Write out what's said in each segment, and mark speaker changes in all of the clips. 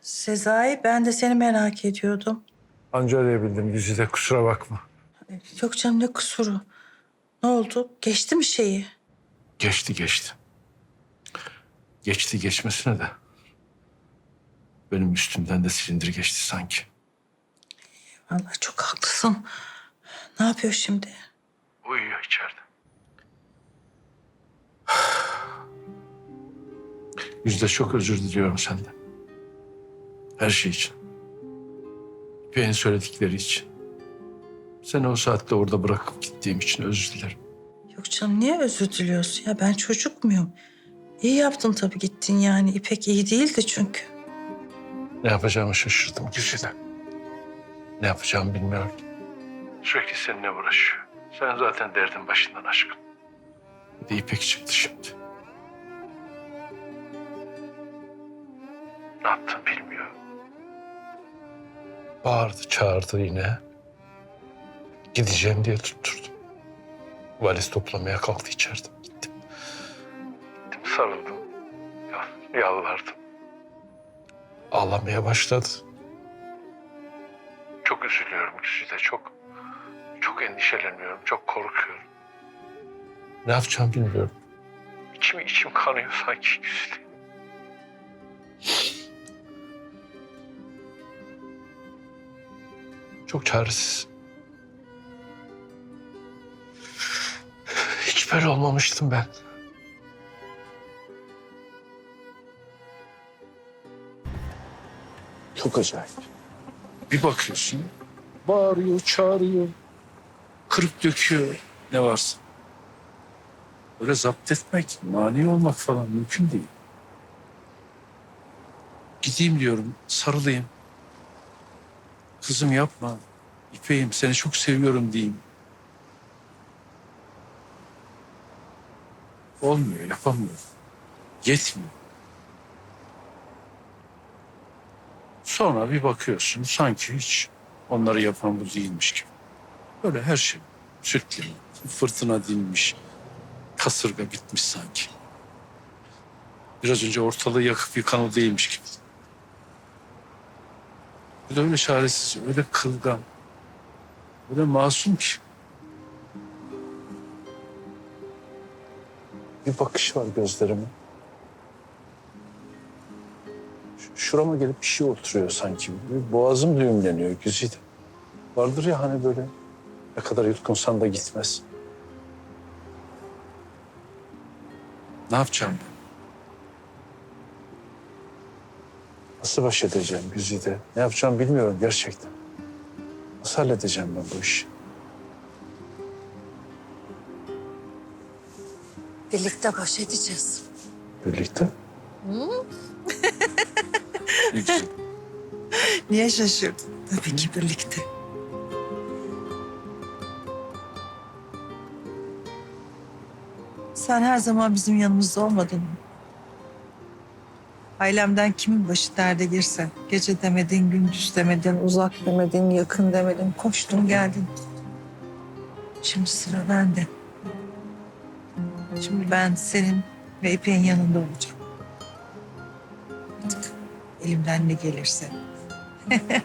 Speaker 1: Sezai ben de seni merak ediyordum.
Speaker 2: Anca arayabildim Güzide kusura bakma.
Speaker 1: Yok canım ne kusuru. Ne oldu? Geçti mi şeyi?
Speaker 2: Geçti geçti. Geçti geçmesine de. Benim üstümden de silindir geçti sanki.
Speaker 1: Vallahi çok haklısın. Ne yapıyor şimdi?
Speaker 2: Uyuyor içeride. Yüzde çok özür diliyorum senden. Her şey için. İpek'in söyledikleri için. Seni o saatte orada bırakıp gittiğim için özür dilerim.
Speaker 1: Yok canım niye özür diliyorsun ya? Ben çocuk muyum? İyi yaptın tabii gittin yani. İpek iyi değildi çünkü.
Speaker 2: Ne yapacağımı şaşırdım Güzide. Ne yapacağımı bilmiyorum. Sürekli seninle uğraşıyor. Sen zaten derdin başından aşkın. Bir de İpek çıktı şimdi. Ne yaptığını bilmiyor. Bağırdı çağırdı yine. Gideceğim diye tutturdum. Valiz toplamaya kalktı içeride. Gittim. Gittim sarıldım. Ya- Yalvardım. Ağlamaya başladı. Çok üzülüyorum Güzide çok. Çok endişeleniyorum, çok korkuyorum. Ne yapacağımı bilmiyorum. İçim içim kanıyor sanki Güzide. Çok çaresiz. Hiç böyle olmamıştım ben. Çok acayip. Bir bakıyorsun, bağırıyor, çağırıyor, kırıp döküyor ne varsa. Böyle zapt etmek, mani olmak falan mümkün değil. Gideyim diyorum, sarılayım. Kızım yapma, İpek'im seni çok seviyorum diyeyim. Olmuyor, yapamıyorum. Yetmiyor. Sonra bir bakıyorsun sanki hiç onları yapan bu değilmiş gibi. Böyle her şey süt liman, fırtına dinmiş, kasırga bitmiş sanki. Biraz önce ortalığı yakıp yıkan o değilmiş gibi. De öyle çaresiz, öyle kılgan, öyle masum ki. Bir bakış var gözlerime. Şurama gelip bir şey oturuyor sanki. Bir boğazım düğümleniyor Güzide. Vardır ya hani böyle ne kadar yutkunsan da gitmez. Ne yapacağım ben? Nasıl baş edeceğim Güzide? Ne yapacağım bilmiyorum gerçekten. Nasıl halledeceğim ben bu işi?
Speaker 1: Birlikte baş edeceğiz.
Speaker 2: Birlikte?
Speaker 1: Niye şaşırdın? Tabii ki birlikte. Sen her zaman bizim yanımızda olmadın mı? Ailemden kimin başı derde girse, gece demedin, gündüz demedin, uzak demedin, yakın demedin, koştun geldin. Şimdi sıra bende. Şimdi ben senin ve İpek'in yanında olacağım. istediğimden ne gelirse.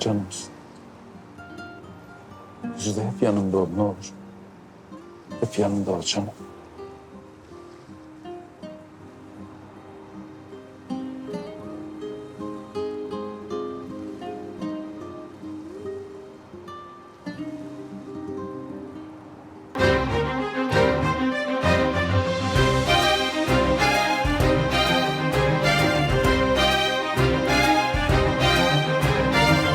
Speaker 2: Canımız. Yüzde hep yanımda ol ne olur. Hep yanımda ol canım.